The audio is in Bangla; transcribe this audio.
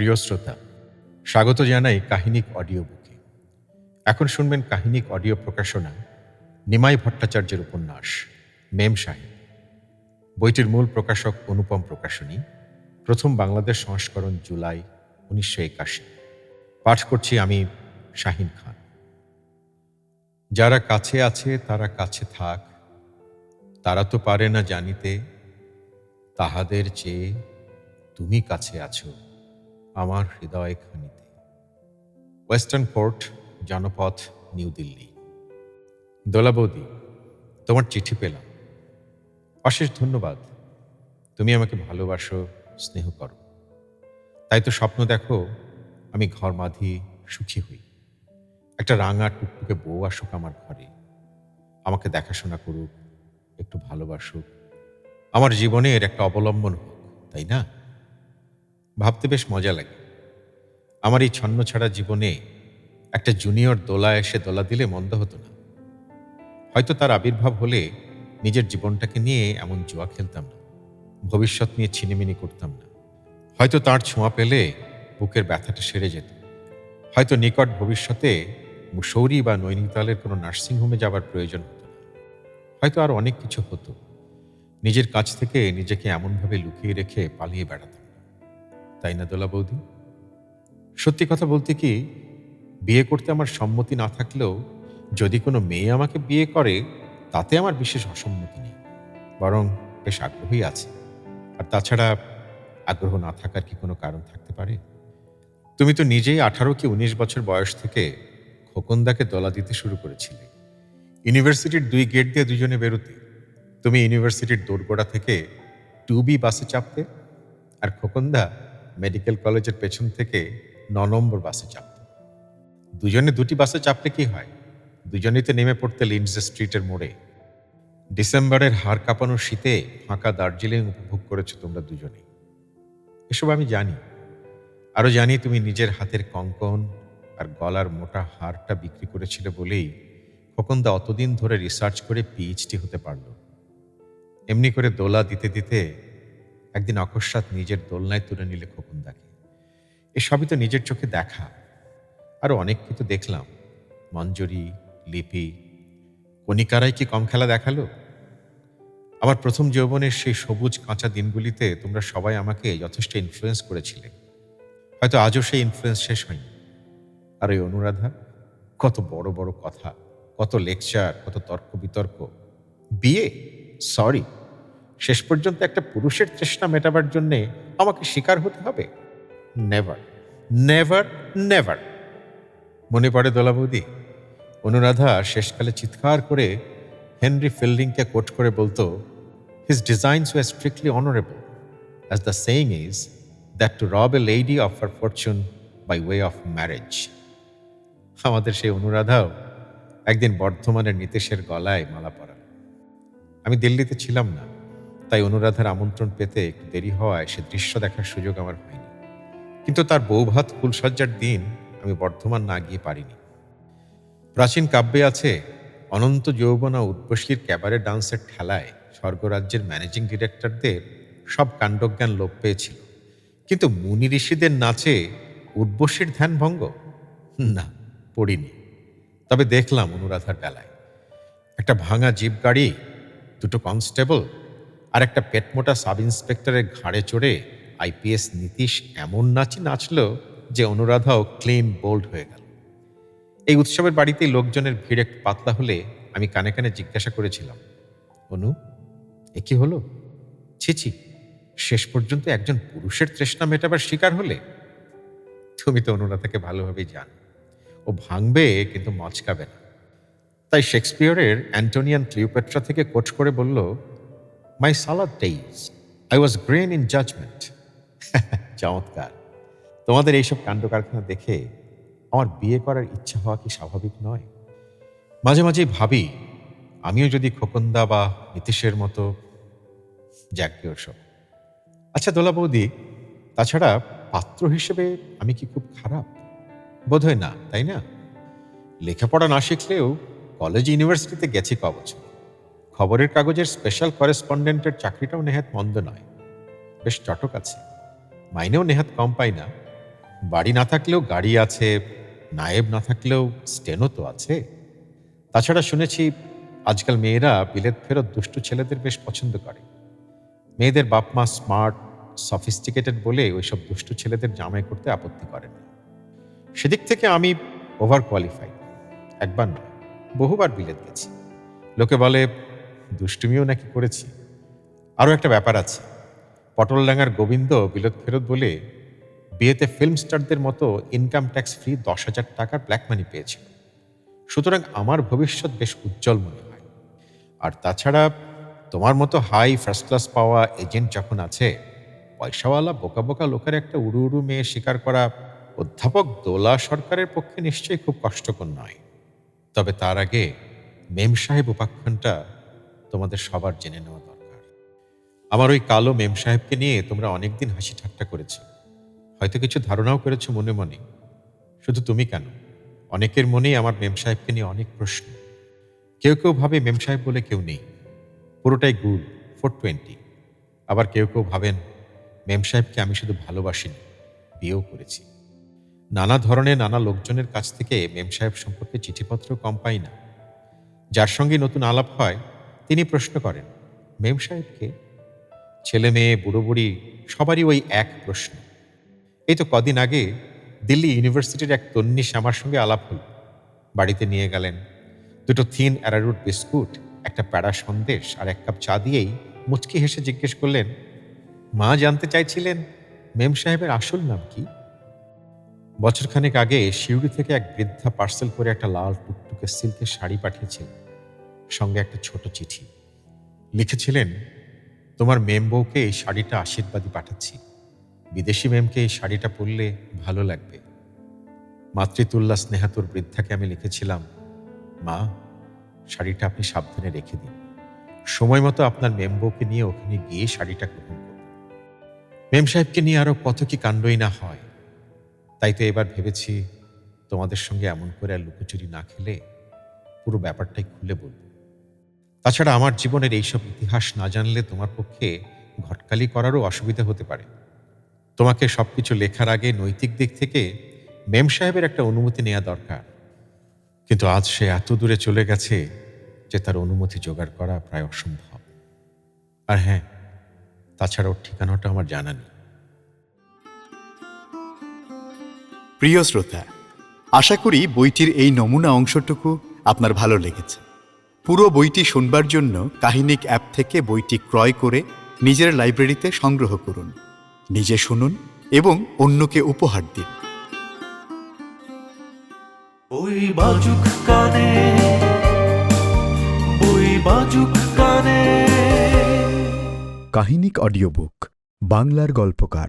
প্রিয় শ্রোতা, স্বাগত জানাই কাহিনিক অডিও বুকে এখন শুনবেন কাহিনিক অডিও প্রকাশনা, নিমাই ভট্টাচার্যের উপন্যাস, মেম সাহেব। বইটির মূল প্রকাশক অনুপম প্রকাশনী, প্রথম বাংলাদেশ সংস্করণ জুলাই উনিশশো একাশি। পাঠ করছি আমি শাহিন খান। যারা কাছে আছে, তারা কাছে থাক। তারা তো পারে না জানিতে। তাহাদের চেয়ে তুমি কাছে আছো। আমার হৃদয় খানিতে western court Janpath new Delhi দোলা বৌদি তোমার চিঠি পেলাম। অশেষ ধন্যবাদ। তুমি আমাকে ভালোবাসো, স্নেহ করো। তাই তো স্বপ্ন দেখো, আমি ঘর মাধি সুখী হই। একটা রাঙা টুকটুকে বউ আসুক আমার ঘরে। আমাকে দেখাশোনা করুক, একটু ভালোবাসুক। আমার জীবনের একটা অবলম্বন হোক, তাই না? ভাবতে বেশ মজা লাগে। আমার এই ছন্ন ছাড়া জীবনে একটা জুনিয়র দোলা এসে দোলা দিলে মন্দ হতো না। হয়তো তার আবির্ভাব হলে নিজের জীবনটাকে নিয়ে এমন জুয়া খেলতাম না। ভবিষ্যৎ নিয়ে ছিনিমিনি করতাম না। হয়তো তার ছোঁয়া পেলে বুকের ব্যথাটা সেরে যেত। হয়তো নিকট ভবিষ্যতে মুসৌরি বা নৈনিতালের কোনো নার্সিংহোমে যাবার প্রয়োজন হতো না। হয়তো আর অনেক কিছু হতো। নিজের কাছ থেকে নিজেকে এমনভাবে লুকিয়ে রেখে পালিয়ে বেড়াতাম। তাই না দোলা বৌদি? সত্যি কথা বলতে কি, বিয়ে করতে আমার সম্মতি না থাকলেও যদি কোনো মেয়ে আমাকে বিয়ে করে, তাতে আমার বিশেষ অসম্মতি নেই। বরং বেশ আগ্রহী আছে। আর তাছাড়া আগ্রহ না থাকার কি কোনো কারণ থাকতে পারে? তুমি তো নিজেই আঠারো কি উনিশ বছর বয়স থেকে খোকনদাকে দলা দিতে শুরু করেছিলে। ইউনিভার্সিটির দুই গেট দিয়ে দুজনে বেরোতে, তুমি ইউনিভার্সিটির দোরগোড়া থেকে টু বি বাসে চাপতে, আর খোকনদা মেডিকেল কলেজের পেছন থেকে ন নম্বর বাসে চাপত। দুজনে দুটি বাসে চাপলে কি হয়? দুজনেই তো নেমে পড়তে লিন্ডস স্ট্রিটের মোড়ে। ডিসেম্বরের হাড় কাঁপানো শীতে ফাঁকা দার্জিলিং উপভোগ করেছ তোমরা দুজনেই। এসব আমি জানি। আরও জানি তুমি নিজের হাতের কঙ্কন আর গলার মোটা হারটা বিক্রি করেছিলে বলেই খোকনদা অতদিন ধরে রিসার্চ করে পিএইচডি হতে পারল। এমনি করে দোলা দিতে দিতে একদিন অকস্মাৎ নিজের দোলনায় তুলে নিলে খোকনদাকে। এসবই তো নিজের চোখে দেখা। আরও অনেক কিছু দেখলাম। মঞ্জরি, লিপি। কণিকারাই কি কম খেলা দেখাল? আমার প্রথম যৌবনের সেই সবুজ কাঁচা দিনগুলিতে তোমরা সবাই আমাকে যথেষ্ট ইনফ্লুয়েন্স করেছিলে। হয়তো আজও সেই ইনফ্লুয়েন্স শেষ হয়নি। আর ওই অনুরাধা, কত বড় বড় কথা, কত লেকচার কত তর্ক বিতর্ক। বিয়ে? সরি শেষ পর্যন্ত একটা পুরুষের তৃষ্ণা মেটাবার জন্যে আমাকে শিকার হতে হবে? নেভার নেভার নেভার মনে পড়ে দোলা বৌদি? অনুরাধা শেষকালে চিৎকার করে হেনরি ফিল্ডিংকে কোট করে বলতো his designs were strictly honourable as the saying is that to rob a lady of her fortune by way of marriage আমাদের সেই অনুরাধাও একদিন বর্ধমানের নীতিশের গলায় মালা পরাল। আমি দিল্লিতে ছিলাম না। তাই অনুরাধার আমন্ত্রণ পেতে একটু দেরি হওয়ায় সে দৃশ্য দেখার সুযোগ আমার হয়নি। কিন্তু তার বৌভাত ফুলসজ্জার দিন আমি বর্ধমান না গিয়ে পারিনি। প্রাচীন কাব্যে আছে, অনন্ত যৌবনা উর্বশীর ক্যাবারে ডান্সের ঠেলায় স্বর্গরাজ্যের ম্যানেজিং ডিরেক্টরদের সব কাণ্ডজ্ঞান লোপ পেয়েছিল। কিন্তু মুনি ঋষিদের নাচে উর্বশীর ধ্যান ভঙ্গ? না, পড়িনি। তবে দেখলাম অনুরাধার বেলায়। একটা ভাঙা জিপ গাড়ি, দুটো কনস্টেবল আর একটা পেটমোটা সাব ইন্সপেক্টরের ঘাড়ে চড়ে আইপিএস নীতিশ এমন নাচি নাচলো যে অনুরাধাও ক্লিন বোল্ড হয়ে গেল। এই উৎসবের বাড়িতেই লোকজনের ভিড় একটু পাতলা হলে আমি কানে কানে জিজ্ঞাসা করেছিলাম, অনু, এ কি হলো? ছিছি শেষ পর্যন্ত একজন পুরুষের তৃষ্ণা মেটাবার শিকার হলে? তুমি তো অনুরাধাকে ভালোভাবেই জান। ও ভাঙবে, কিন্তু মচকাবে না। তাই শেক্সপিয়রের অ্যান্টোনিয়ান ক্লিওপেট্রা থেকে কোট করে বলল my salad days I was green in judgment চমৎকার। তোমাদের এইসব কাণ্ড কারখানা দেখে আমার বিয়ে করার ইচ্ছা হওয়া কি স্বাভাবিক নয়? মাঝে মাঝেই ভাবি, আমিও যদি খোকন্দা বা নীতিশের মতো যাকে ওসব। আচ্ছা দোলা বৌদি, তাছাড়া পাত্র হিসেবে আমি কি খুব খারাপ? বোধহয় না, তাই না? লেখাপড়া না শিখলেও কলেজ ইউনিভার্সিটিতে গেছি ক বছর। খবরের কাগজের স্পেশাল করেসপন্ডেন্টের চাকরিটাও নেহাত মন্দ নয়। বেশ চটক আছে। মাইনেও নেহাত কম পাই না। বাড়ি না থাকলেও গাড়ি আছে, নায়েব না থাকলেও স্টেনও তো আছে। তাছাড়া শুনেছি, আজকাল মেয়েরা বিলেত ফেরত দুষ্টু ছেলেদের বেশ পছন্দ করে। মেয়েদের বাপ মা স্মার্ট সফিস্টিকেটেড বলে ওইসব দুষ্টু ছেলেদের জামাই করতে আপত্তি করেন সেদিক থেকে আমি ওভার কোয়ালিফাইড একবার নয়, বহুবার বিলেত গেছি। লোকে বলে দুষ্টুমিও নাকি করেছি। আরও একটা ব্যাপার আছে। পটলডাঙ্গার গোবিন্দ বিলত ফেরত বলে বিয়েতে ফিল্ম স্টারদের মতো ইনকাম ট্যাক্স ফ্রি দশ হাজার টাকার ব্ল্যাক মানি পেয়েছিল। সুতরাং আমার ভবিষ্যৎ বেশ উজ্জ্বল মনে হয়। আর তাছাড়া তোমার মতো হাই ফার্স্ট ক্লাস পাওয়া এজেন্ট যখন আছে, পয়সাওয়ালা বোকা বোকা লোকের একটা উড়ু উড়ু মেয়ে স্বীকার করা অধ্যাপক দোলা সরকারের পক্ষে নিশ্চয়ই খুব কষ্টকর নয়। তবে তার আগে মেম সাহেব উপাখ্যানটা তোমাদের সবার জেনে নেওয়া দরকার। আমার ওই কালো মেম সাহেবকে নিয়ে তোমরা অনেকদিন হাসি ঠাট্টা করেছ। হয়তো কিছু ধারণাও করেছ মনে মনে। শুধু তুমি কেন? অনেকের মনেই আমার মেম সাহেবকে নিয়ে অনেক প্রশ্ন। কেউ কেউ ভাবে মেম সাহেব বলে কেউ নেই। পুরোটাই গুল ফোর টোয়েন্টি। আবার কেউ কেউ ভাবেন, মেম সাহেবকে আমি শুধু ভালোবাসিনি, বিয়েও করেছি। নানা ধরনের নানা লোকজনের কাছ থেকে মেম সাহেব সম্পর্কে চিঠিপত্র কম পাই না। যার সঙ্গে নতুন আলাপ হয় তিনি প্রশ্ন করেন, মেম সাহেবকে? ছেলে মেয়ে, বুড়ো বুড়ি, সবারই ওই এক প্রশ্ন। এই তো কদিন আগে দিল্লি ইউনিভার্সিটির এক তন্নি শ্যামার সঙ্গে আলাপ হল। বাড়িতে নিয়ে গেলেন। দুটো থিন অ্যারারুট বিস্কুট, একটা প্যাড়া সন্দেশ আর এক কাপ চা দিয়েই মুচকি হেসে জিজ্ঞেস করলেন, মা জানতে চাইছিলেন মেম সাহেবের আসল নাম কি? বছরখানেক আগে শিউড়ি থেকে এক বৃদ্ধা পার্সেল করে একটা লাল টুকটুকে সিল্কের শাড়ি পাঠিয়েছিলেন। সঙ্গে একটা ছোট চিঠি। লিখেছিলেন, তোমার মেম বউকে এই শাড়িটা আশীর্বাদী পাঠাচ্ছি। বিদেশি মেমকে এই শাড়িটা পরলে ভালো লাগবে। মাতৃতুল্লা স্নেহাতুর বৃদ্ধাকে আমি লিখেছিলাম, মা, শাড়িটা আপনি সাবধানে রেখে দিন। সময় মতো আপনার মেম বউকে নিয়ে ওখানে গিয়ে শাড়িটা গ্রহণ করুন। মেম সাহেবকে নিয়ে আরও কত কি কাণ্ডই না হয়। তাই তো এবার ভেবেছি তোমাদের সঙ্গে এমন করে আর লুকোচুরি না খেলে পুরো ব্যাপারটাই খুলে বলব। তাছাড়া আমার জীবনের এইসব ইতিহাস না জানলে তোমার পক্ষে ঘটকালি করারও অসুবিধা হতে পারে। তোমাকে সব কিছু লেখার আগে নৈতিক দিক থেকে মেম সাহেবের একটা অনুমতি নেওয়া দরকার। কিন্তু আজ সে এত দূরে চলে গেছে যে তার অনুমতি জোগাড় করা প্রায় অসম্ভব। আর হ্যাঁ তাছাড়া ওর ঠিকানাটা আমার জানা নেই। প্রিয় শ্রোতা, আশা করি বইটির এই নমুনা অংশটুকু আপনার ভালো লেগেছে। পুরো বইটি শুনবার জন্য কাহিনিক অ্যাপ থেকে বইটি ক্রয় করে নিজের লাইব্রেরিতে সংগ্রহ করুন। নিজে শুনুন এবং অন্যকে উপহার দিন। ওই বাজুক কানে ওই বাজুক কানে। কাহিনিক অডিও বুক বাংলার গল্পকার।